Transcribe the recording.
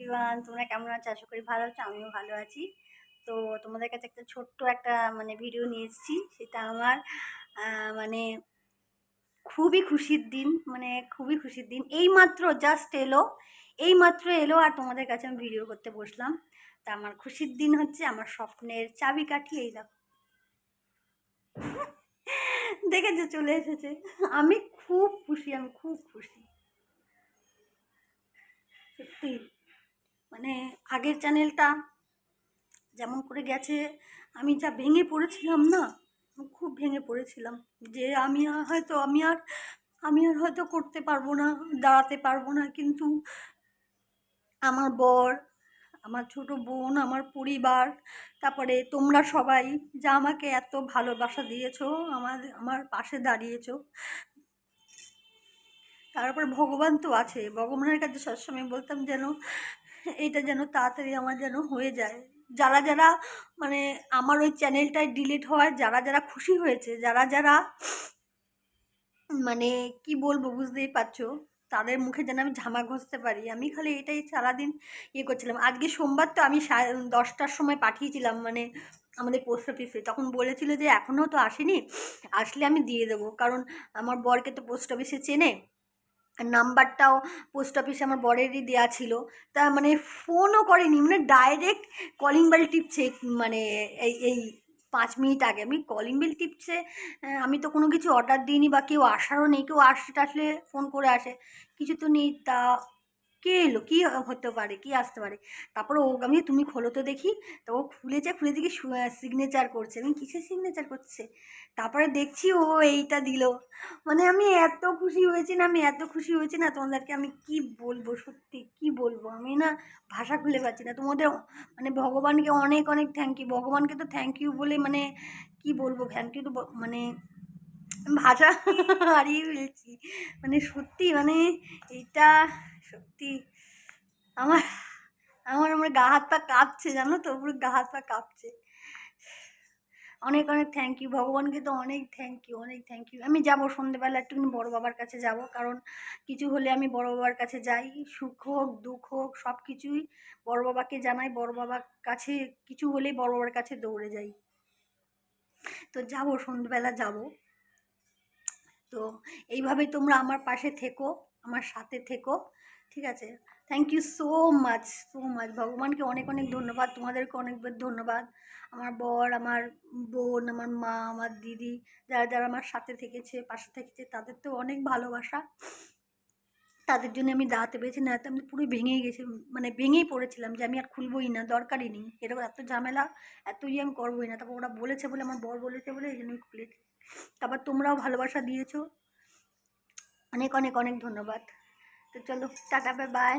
Everyone, তোমরা কেমন আছো? আশা করি ভালো আছো, আমিও ভালো আছি। তো তোমাদের কাছে একটা ছোট্ট একটা মানে ভিডিও নিয়ে এসেছি। সেটা আমার মানে খুবই খুশির দিন মানে খুবই খুশির দিন। এই মাত্র জাস্ট এলো। এই মাত্র এলো আর তোমাদের কাছে আমি ভিডিও করতে বসলাম। তা আমার খুশির দিন হচ্ছে আমার স্বপ্নের চাবি কাঠি এই দেখো। দেখেছ, চলে এসেছে। আমি খুব খুশি, আমি খুব খুশি। সত্যি। মানে আগের চ্যানেলটা যেমন করে গেছে, আমি যা ভেঙে পড়েছিলাম না খুব ভেঙে পড়েছিলাম। যে আমি হয়তো, আমি আর আমি আর হয়তো করতে পারব না, দাঁড়াতে পারব না, কিন্তু আমার বর, আমার ছোট বোন, আমার পরিবার, তারপরে তোমরা সবাই যা আমাকে এত ভালোবাসা দিয়েছ, আমার আমার পাশে দাঁড়িয়েছো। তারপর ভগবান তো আছে, ভগবানের কাছে সবসময় বলতাম যেন এটা যেন তাড়াতাড়ি আমার যেন হয়ে যায়। যারা যারা মানে আমার ওই চ্যানেলটায় ডিলিট হওয়ার, যারা যারা খুশি হয়েছে, যারা যারা মানে কি বলব বুঝতেই পারছ? তাদের মুখে যেন আমি ঝামা ঘষতে পারি। আমি খালি এটাই সারাদিন ইয়ে করছিলাম। আজকে সোমবার তো আমি দশটার সময় পাঠিয়েছিলাম মানে আমাদের পোস্ট অফিসে তখন বলেছিল যে এখনও তো আসেনি, আসলে আমি দিয়ে দেবো। কারণ আমার বরকে তো পোস্ট অফিসে চেনে। আর নাম্বারটাও পোস্ট অফিসে আমার বরেরই দেওয়া ছিল। তা মানে ফোনও করেনি মানে ডাইরেক্ট কলিং বেল টিপছে মানে এই এই পাঁচ মিনিট আগে। আমি কলিং বেল টিপছে আমি তো কোনো কিছু অর্ডার দিইনি বা কেউ আসারও নেই, কেউ আসলে ফোন করে আসে। কিছু তো নেই, তা কে এলো? কী হতে পারে? কী আসতে পারে? তারপরে ও আমি তুমি খোলো তো দেখি। তো ও খুলেছে খুলে দেখি সিগনেচার করছে। আমি, কিসের সিগনেচার করছে? তারপরে দেখছি ও এইটা দিল। মানে আমি এত খুশি হয়েছি না, আমি এত খুশি হয়েছি না, তোমাদেরকে আমি কি বলব? সত্যি কি বলব? আমি না ভাষা খুলে পাচ্ছি না। তোমাদের মানে ভগবানকে অনেক অনেক থ্যাংক ইউ ভগবানকে তো থ্যাংক ইউ বলে মানে কি বলব? থ্যাংক ইউ তো মানে ভাষা হারিয়ে ফেলছি। মানে সত্যি মানে এটা সত্যি। আমার আমার আমার গা হাত পা কাঁপছে, জানো তো? পুরো গা হাত পা কাঁপছে। অনেক অনেক থ্যাংক ইউ ভগবানকে তো অনেক থ্যাংক ইউ অনেক থ্যাংক ইউ আমি যাব সন্ধেবেলা একটুখানি বড় বাবার কাছে যাব, কারণ কিছু হলে আমি বড় বাবার কাছে যাই। সুখ হোক, দুঃখ হোক, সব কিছুই বড় বাবাকে জানাই। বড় বাবার কাছে কিছু হলেই বড় বাবার কাছে দৌড়ে যাই। তো যাব, সন্ধেবেলা যাব। তো এইভাবেই তোমরা আমার পাশে থেকো। আমার সাথে থেকো, ঠিক আছে? Thank you so much so much ভগবানকে অনেক অনেক ধন্যবাদ, তোমাদেরকে অনেক ধন্যবাদ। আমার বর, আমার বোন, আমার মা, আমার দিদি, যারা যারা আমার সাথে থেকেছে, পাশে থেকেছে, তাদের তো অনেক ভালোবাসা। তাদের জন্য আমি দাঁড়াতে পেরেছি, না আমি পুরো ভেঙেই গেছি মানে ভেঙেই পড়েছিলাম যে আমি আর খুলবই না, দরকারই নেই। এরকম এত ঝামেলা, এত ইয়ে আমি করবোই না। তারপর ওরা বলেছে বলে, আমার বর বলেছে বলে, এই জন্য খুলেছি। তারপর তোমরাও ভালোবাসা দিয়েছ। অনেক অনেক অনেক ধন্যবাদ। তো চলো টাটা বাই